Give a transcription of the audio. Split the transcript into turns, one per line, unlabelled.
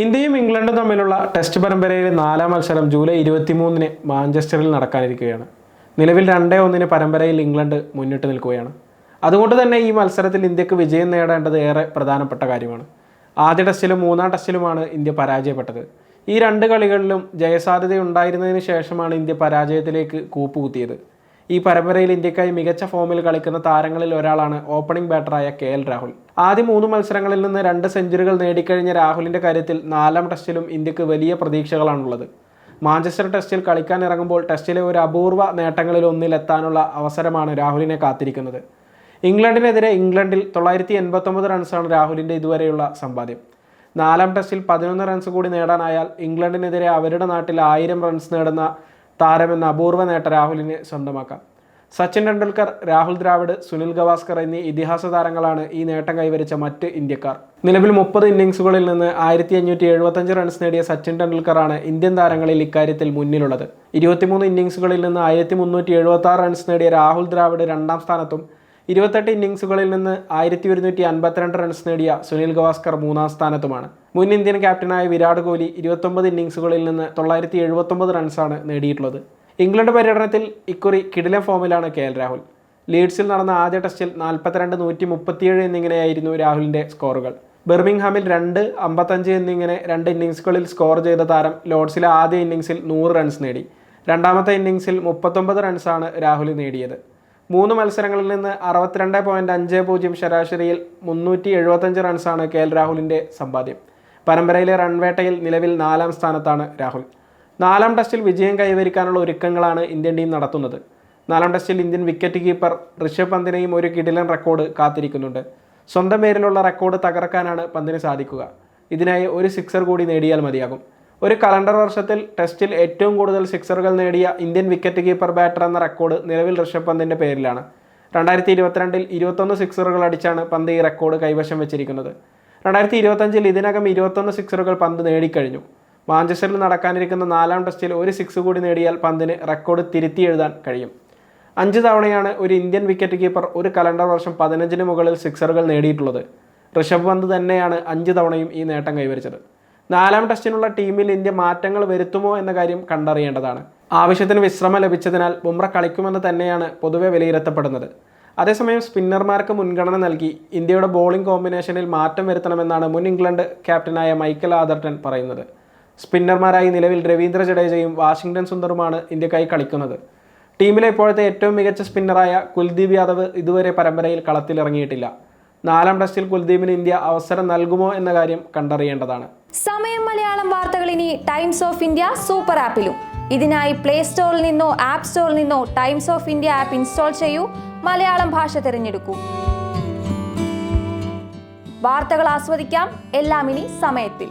ഇന്ത്യയും ഇംഗ്ലണ്ടും തമ്മിലുള്ള ടെസ്റ്റ് പരമ്പരയിലെ നാലാം മത്സരം ജൂലൈ ഇരുപത്തിമൂന്നിന് മാഞ്ചസ്റ്ററിൽ നടക്കാനിരിക്കുകയാണ്. നിലവിൽ രണ്ടേ ഒന്നിന് പരമ്പരയിൽ ഇംഗ്ലണ്ട് മുന്നിട്ട് നിൽക്കുകയാണ്. അതുകൊണ്ട് തന്നെ ഈ മത്സരത്തിൽ ഇന്ത്യയ്ക്ക് വിജയം നേടേണ്ടത് ഏറെ പ്രധാനപ്പെട്ട കാര്യമാണ്. ആദ്യ ടെസ്റ്റിലും മൂന്നാം ടെസ്റ്റിലുമാണ് ഇന്ത്യ പരാജയപ്പെട്ടത്. ഈ രണ്ട് കളികളിലും ജയസാധ്യത ഉണ്ടായിരുന്നതിന് ശേഷമാണ് ഇന്ത്യ പരാജയത്തിലേക്ക് കൂപ്പുകുത്തിയത്. ഈ പരമ്പരയിൽ ഇന്ത്യക്കായി മികച്ച ഫോമിൽ കളിക്കുന്ന താരങ്ങളിൽ ഒരാളാണ് ഓപ്പണിംഗ് ബാറ്ററായ കെ എൽ രാഹുൽ. ആദ്യ മൂന്ന് മത്സരങ്ങളിൽ നിന്ന് രണ്ട് സെഞ്ചുറികൾ നേടിക്കഴിഞ്ഞ രാഹുലിന്റെ കാര്യത്തിൽ നാലാം ടെസ്റ്റിലും ഇന്ത്യയ്ക്ക് വലിയ പ്രതീക്ഷകളാണുള്ളത്. മാഞ്ചസ്റ്റർ ടെസ്റ്റിൽ കളിക്കാൻ ഇറങ്ങുമ്പോൾ ടെസ്റ്റിലെ ഒരു അപൂർവ നേട്ടങ്ങളിൽ ഒന്നിലെത്താനുള്ള അവസരമാണ് രാഹുലിനെ കാത്തിരിക്കുന്നത്. ഇംഗ്ലണ്ടിനെതിരെ ഇംഗ്ലണ്ടിൽ തൊള്ളായിരത്തി എൺപത്തൊമ്പത് റൺസാണ് രാഹുലിന്റെ ഇതുവരെയുള്ള സമ്പാദ്യം. നാലാം ടെസ്റ്റിൽ പതിനൊന്ന് റൺസ് കൂടി നേടാനായാൽ ഇംഗ്ലണ്ടിനെതിരെ അവരുടെ നാട്ടിൽ ആയിരം റൺസ് നേടുന്ന താരമെന്ന അപൂർവ നേട്ടം രാഹുലിന് സ്വന്തമാക്കാം. സച്ചിൻ ടെണ്ടുൽക്കർ രാഹുൽ ദ്രാവിഡ് സുനിൽ ഗവാസ്കർ എന്നീ ഇതിഹാസ താരങ്ങളാണ് ഈ നേട്ടം കൈവരിച്ച മറ്റ് ഇന്ത്യക്കാർ. നിലവിൽ മുപ്പത് ഇന്നിംഗ്സുകളിൽ നിന്ന് ആയിരത്തി അഞ്ഞൂറ്റി എഴുപത്തഞ്ച് റൺസ് നേടിയ സച്ചിൻ ടെണ്ടുൽക്കറാണ് ഇന്ത്യൻ താരങ്ങളിൽ ഇക്കാര്യത്തിൽ മുന്നിലുള്ളത്. ഇരുപത്തിമൂന്ന് ഇന്നിംഗ്സുകളിൽ നിന്ന് ആയിരത്തി മുന്നൂറ്റി എഴുപത്തി റൺസ് നേടിയ രാഹുൽ ദ്രാവിഡ് രണ്ടാം സ്ഥാനത്തും ഇരുപത്തെട്ട് ഇന്നിങ്സുകളിൽ നിന്ന് ആയിരത്തി ഒരുന്നൂറ്റി അൻപത്തിരണ്ട് റൺസ് നേടിയ സുനിൽ ഗവാസ്കർ മൂന്നാം സ്ഥാനത്തുമാണ്. മുൻ ഇന്ത്യൻ ക്യാപ്റ്റനായ വിരാട് കോഹ്ലി ഇരുപത്തൊമ്പത് ഇന്നിങ്സുകളിൽ നിന്ന് തൊള്ളായിരത്തി എഴുപത്തൊമ്പത് റൺസാണ് നേടിയിട്ടുള്ളത്. ഇംഗ്ലണ്ട് പര്യടനത്തിൽ ഇക്കുറി കിടിലൻ ഫോമിലാണ് കെ എൽ രാഹുൽ. ലീഡ്സിൽ നടന്ന ആദ്യ ടെസ്റ്റിൽ നാൽപ്പത്തിരണ്ട് നൂറ്റി മുപ്പത്തിയേഴ് എന്നിങ്ങനെയായിരുന്നു രാഹുലിന്റെ സ്കോറുകൾ ബെർമിംഗ്ഹാമിൽ രണ്ട് അമ്പത്തഞ്ച് എന്നിങ്ങനെ രണ്ട് ഇന്നിങ്സുകളിൽ സ്കോർ ചെയ്ത താരം ലോർഡ്സിലെ ആദ്യ ഇന്നിങ്സിൽ നൂറ് റൺസ് നേടി. രണ്ടാമത്തെ ഇന്നിംഗ്സിൽ മുപ്പത്തൊമ്പത് റൺസാണ് രാഹുൽ നേടിയത്. മൂന്ന് മത്സരങ്ങളിൽ നിന്ന് അറുപത്തിരണ്ട് പോയിന്റ് അഞ്ച് പൂജ്യം ശരാശരിയിൽ മുന്നൂറ്റി എഴുപത്തഞ്ച് റൺസാണ് കെ എൽ രാഹുലിന്റെ സമ്പാദ്യം. പരമ്പരയിലെ റൺവേട്ടയിൽ നിലവിൽ നാലാം സ്ഥാനത്താണ് രാഹുൽ. നാലാം ടെസ്റ്റിൽ വിജയം കൈവരിക്കാനുള്ള ഒരുക്കങ്ങളാണ് ഇന്ത്യൻ ടീം നടത്തുന്നത്. നാലാം ടെസ്റ്റിൽ ഇന്ത്യൻ വിക്കറ്റ് കീപ്പർ ഋഷഭ് പന്തിനെയും ഒരു കിടിലൻ റെക്കോർഡ് കാത്തിരിക്കുന്നുണ്ട്. സ്വന്തം പേരിലുള്ള റെക്കോർഡ് തകർക്കാനാണ് പന്തിന് സാധിക്കുക. ഇതിനായി ഒരു സിക്സർ കൂടി നേടിയാൽ മതിയാകും. ഒരു കലണ്ടർ വർഷത്തിൽ ടെസ്റ്റിൽ ഏറ്റവും കൂടുതൽ സിക്സറുകൾ നേടിയ ഇന്ത്യൻ വിക്കറ്റ് കീപ്പർ ബാറ്റർ എന്ന റെക്കോർഡ് നിലവിൽ ഋഷഭ് പന്തിന്റെ പേരിലാണ്. രണ്ടായിരത്തി ഇരുപത്തിരണ്ടിൽ ഇരുപത്തൊന്ന് സിക്സറുകൾ അടിച്ചാണ് പന്ത് ഈ റെക്കോർഡ് കൈവശം വെച്ചിരിക്കുന്നത്. രണ്ടായിരത്തി ഇരുപത്തഞ്ചിൽ ഇതിനകം ഇരുപത്തൊന്ന് സിക്സറുകൾ പന്ത് നേടിക്കഴിഞ്ഞു. മാഞ്ചസ്റ്ററിൽ നടക്കാനിരിക്കുന്ന നാലാം ടെസ്റ്റിൽ ഒരു സിക്സ് കൂടി നേടിയാൽ പന്തിന് റെക്കോർഡ് തിരുത്തി എഴുതാൻ കഴിയും. അഞ്ച് തവണയാണ് ഒരു ഇന്ത്യൻ വിക്കറ്റ് കീപ്പർ ഒരു കലണ്ടർ വർഷം പതിനഞ്ചിന് മുകളിൽ സിക്സറുകൾ നേടിയിട്ടുള്ളത്. ഋഷഭ് പന്ത് തന്നെയാണ് അഞ്ച് തവണയും ഈ നേട്ടം കൈവരിച്ചത്. നാലാം ടെസ്റ്റിനുള്ള ടീമിൽ ഇന്ത്യ മാറ്റങ്ങൾ വരുത്തുമോ എന്ന കാര്യം കണ്ടറിയേണ്ടതാണ്. ആവശ്യത്തിന് വിശ്രമം ലഭിച്ചതിനാൽ ബുംറ കളിക്കുമെന്ന് തന്നെയാണ് പൊതുവെ വിലയിരുത്തപ്പെടുന്നത്. അതേസമയം സ്പിന്നർമാർക്ക് മുൻഗണന നൽകി ഇന്ത്യയുടെ ബോളിംഗ് കോമ്പിനേഷനിൽ മാറ്റം വരുത്തണമെന്നാണ് മുൻ ഇംഗ്ലണ്ട് ക്യാപ്റ്റനായ മൈക്കൽ ആദർട്ടൺ പറയുന്നത്. സ്പിന്നർമാരായി നിലവിൽ രവീന്ദ്ര ജഡേജയും വാഷിംഗ്ടൺ സുന്ദറുമാണ് ഇന്ത്യക്കായി കളിക്കുന്നത്. ടീമിലെ ഇപ്പോഴത്തെ ഏറ്റവും മികച്ച സ്പിന്നറായ കുൽദീപ് യാദവ് ഇതുവരെ പരമ്പരയിൽ കളത്തിലിറങ്ങിയിട്ടില്ല. നാലാം ടെസ്റ്റിൽ കുൽദീപിന് ഇന്ത്യ അവസരം നൽകുമോ എന്ന കാര്യം കണ്ടറിയേണ്ടതാണ്.
സമയം മലയാളം വാർത്തകൾ ഇനി ടൈംസ് ഓഫ് ഇന്ത്യ സൂപ്പർ ആപ്പിലും. ഇതിനായി പ്ലേ സ്റ്റോറിൽ നിന്നോ ആപ്പ് സ്റ്റോറിൽ നിന്നോ Times of India app install ചെയ്യൂ. മലയാളം ഭാഷ തിരഞ്ഞെടുക്കൂ. വാർത്തകൾ ആസ്വദിക്കാം. എല്ലാം ഇനി സമയത്തിൽ.